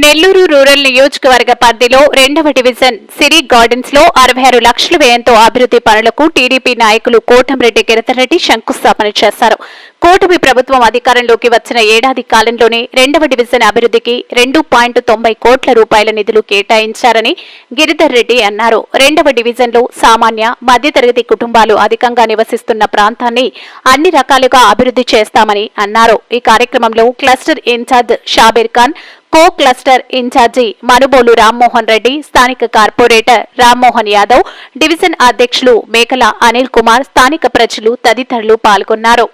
Nellore rural నియోజకవర్గ పరిధిలో రెండవ డివిజన్ సిరి గార్డెన్స్లో అరవై ఆరు లక్షల వ్యయంతో అభివృద్ధి పనులకు టీడీపీ నాయకులు కోటంరెడ్డి కిరతరెడ్డి శంకుస్థాపన చేశారు. కూటమి ప్రభుత్వం అధికారంలోకి వచ్చిన ఏడాది కాలంలోనే రెండవ డివిజన్ అభివృద్ధికి రెండు పాయింట్ తొంభై కోట్ల రూపాయల నిధులు కేటాయించారని గిరిధర్ రెడ్డి అన్నారు. రెండవ డివిజన్లో సామాన్య మధ్యతరగతి కుటుంబాలు అధికంగా నివసిస్తున్న ప్రాంతాన్ని అన్ని రకాలుగా అభివృద్ధి చేస్తామని అన్నారు. ఈ కార్యక్రమంలో cluster incharge Shabeer Khan co cluster incharge Manubolu Rammohan Reddy స్థానిక కార్పొరేటర్ రామ్మోహన్ యాదవ్ డివిజన్ అధ్యక్షులు మేకల అనిల్ కుమార్ స్థానిక ప్రజలు తదితరులు పాల్గొన్నారు.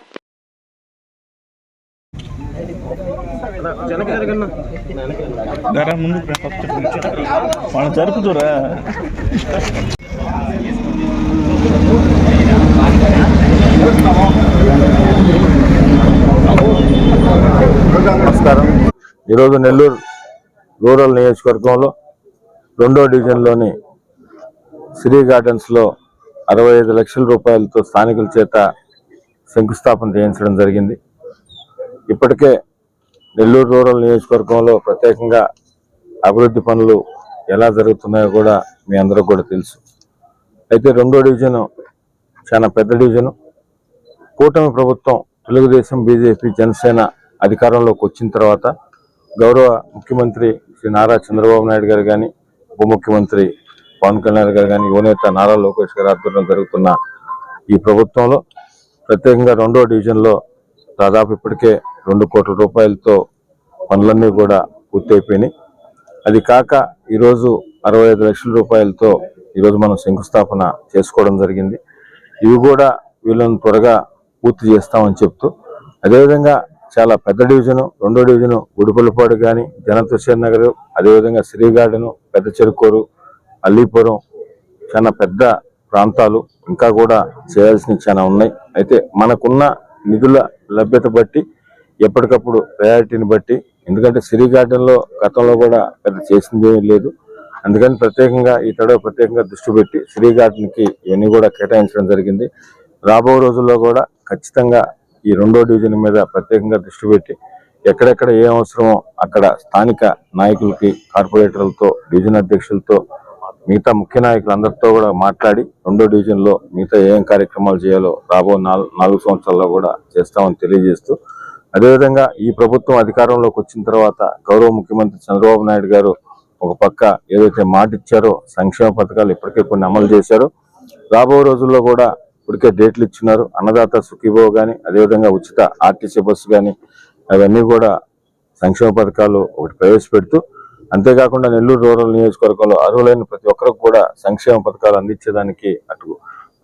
నమస్కారం. ఈరోజు నెల్లూరు రూరల్ నియోజకవర్గంలో రెండో డివిజన్లోని శ్రీ గార్డెన్స్లో అరవై ఐదు లక్షల రూపాయలతో స్థానికుల చేత శంకుస్థాపన చేయించడం జరిగింది. ఇప్పటికే నెల్లూరు రూరల్ నియోజకవర్గంలో ప్రత్యేకంగా అభివృద్ధి పనులు ఎలా జరుగుతున్నాయో కూడా మీ అందరూ కూడా తెలుసు. అయితే రెండో డివిజను చాలా పెద్ద డివిజను. కూటమి ప్రభుత్వం తెలుగుదేశం బీజేపీ జనసేన అధికారంలోకి వచ్చిన తర్వాత గౌరవ ముఖ్యమంత్రి శ్రీ నారా చంద్రబాబు నాయుడు గారు కానీ ఉప ముఖ్యమంత్రి పవన్ కళ్యాణ్ గారు కానీ యువనేత నారా లోకేష్ గారి ఆధ్వర్యంలో జరుగుతున్న ఈ ప్రభుత్వంలో ప్రత్యేకంగా రెండో డివిజన్లో దాదాపు ఇప్పటికే రెండు కోట్ల రూపాయలతో పనులన్నీ కూడా పూర్తయిపోయినాయి. అది కాక ఈరోజు అరవై ఐదు లక్షల రూపాయలతో ఈరోజు మనం శంకుస్థాపన చేసుకోవడం జరిగింది. ఇవి కూడా వీళ్ళని త్వరగా పూర్తి చేస్తామని చెప్తూ అదేవిధంగా చాలా పెద్ద డివిజను రెండో డివిజను గుడిపల్లిపాడు కానీ జనతుషేర్ నగర్ అదేవిధంగా శ్రీగార్డెను పెద్ద చెరుకూరు అల్లీపురం చాలా పెద్ద ప్రాంతాలు ఇంకా కూడా చేయాల్సినవి చాలా ఉన్నాయి. అయితే మనకున్న నిధుల లభ్యత బట్టి ఎప్పటికప్పుడు ప్రయారిటీని బట్టి ఎందుకంటే సిరి గార్డెన్లో గతంలో కూడా పెద్ద చేసింది ఏమీ లేదు. అందుకని ప్రత్యేకంగా ఈ తడవ ప్రత్యేకంగా దృష్టి పెట్టి శ్రీ గార్డెన్కి ఇవన్నీ కూడా కేటాయించడం జరిగింది. రాబో రోజుల్లో కూడా ఖచ్చితంగా ఈ రెండో డివిజన్ మీద ప్రత్యేకంగా దృష్టి పెట్టి ఎక్కడెక్కడ ఏ అవసరమో అక్కడ స్థానిక నాయకులకి కార్పొరేటర్లతో డివిజన్ అధ్యక్షులతో మిగతా ముఖ్య నాయకులందరితో కూడా మాట్లాడి రెండో డివిజన్లో మిగతా ఏం కార్యక్రమాలు చేయాలో రాబో నాలుగు నాలుగు సంవత్సరాల్లో కూడా చేస్తామని తెలియజేస్తూ అదేవిధంగా ఈ ప్రభుత్వం అధికారంలోకి వచ్చిన తర్వాత గౌరవ ముఖ్యమంత్రి చంద్రబాబు నాయుడు గారు ఒక పక్క ఏదైతే మాట ఇచ్చారో సంక్షేమ పథకాలు ఇప్పటికే కొన్ని అమలు చేశారో రాబో రోజుల్లో కూడా ఇప్పటికే డేట్లు ఇచ్చినారు. అన్నదాత సుఖీభో కానీ అదేవిధంగా ఉచిత ఆర్టీసీ బస్సు కానీ అవన్నీ కూడా సంక్షేమ పథకాలు ఒకటి ప్రవేశపెడుతూ అంతేకాకుండా నెల్లూరు రూరల్ నియోజకవర్గంలో అర్హులైన ప్రతి ఒక్కరికి కూడా సంక్షేమ పథకాలు అందించేదానికి అటు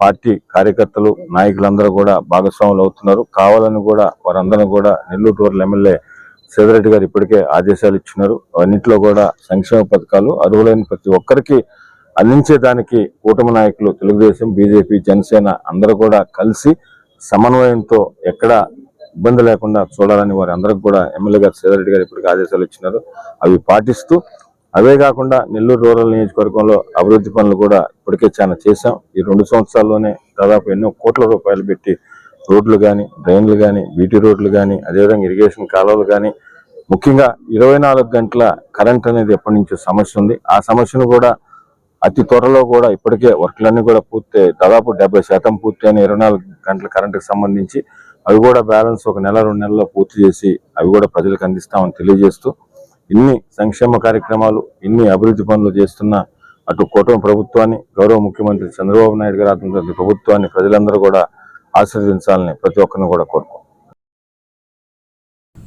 పార్టీ కార్యకర్తలు నాయకులందరూ కూడా భాగస్వాములు అవుతున్నారు. కావాలని కూడా వారందరూ కూడా నెల్లూరు రూరల్ ఎమ్మెల్యే సేదరెడ్డి గారు ఇప్పటికే ఆదేశాలు ఇచ్చినారు. అన్నింటిలో కూడా సంక్షేమ పథకాలు అర్హులైన ప్రతి ఒక్కరికి అందించేదానికి కూటమి నాయకులు తెలుగుదేశం బీజేపీ జనసేన అందరూ కూడా కలిసి సమన్వయంతో ఎక్కడ ఇబ్బంది లేకుండా చూడాలని వారి అందరికి కూడా ఎమ్మెల్యే గారు సేదరెడ్డి గారు ఇప్పటికీ ఆదేశాలు ఇచ్చినారు. అవి పాటిస్తూ అవే కాకుండా నెల్లూరు రూరల్ నియోజకవర్గంలో అభివృద్ధి పనులు కూడా ఇప్పటికే చాలా చేశాం. ఈ రెండు సంవత్సరాల్లోనే దాదాపు ఎన్నో కోట్ల రూపాయలు పెట్టి రోడ్లు కానీ డ్రైన్లు కానీ బీటీ రోడ్లు కానీ అదేవిధంగా ఇరిగేషన్ కాలువలు కానీ ముఖ్యంగా ఇరవై నాలుగు గంటల కరెంట్ అనేది ఎప్పటి నుంచో సమస్య ఉంది. ఆ సమస్యను కూడా అతి త్వరలో కూడా ఇప్పటికే వర్క్లన్నీ కూడా పూర్తి దాదాపు డెబ్బై శాతం పూర్తి అయిన ఇరవై నాలుగు గంటల కరెంటుకి సంబంధించి అవి కూడా బ్యాలెన్స్ ఒక నెల రెండు నెలల్లో పూర్తి చేసి అవి కూడా ప్రజలకు అందిస్తామని తెలియజేస్తూ ఇన్ని సంక్షేమ కార్యక్రమాలు ఇన్ని అభివృద్ధి పనులు చేస్తున్న అటు కూటమి ప్రభుత్వాన్ని గౌరవ ముఖ్యమంత్రి చంద్రబాబు నాయుడు గారు ఆధ్వర్యంలో ప్రభుత్వాన్ని ప్రజలందరూ కూడా ఆశీర్వదించాలని ప్రతి ఒక్కరిని కూడా కోరుకుంటున్నాను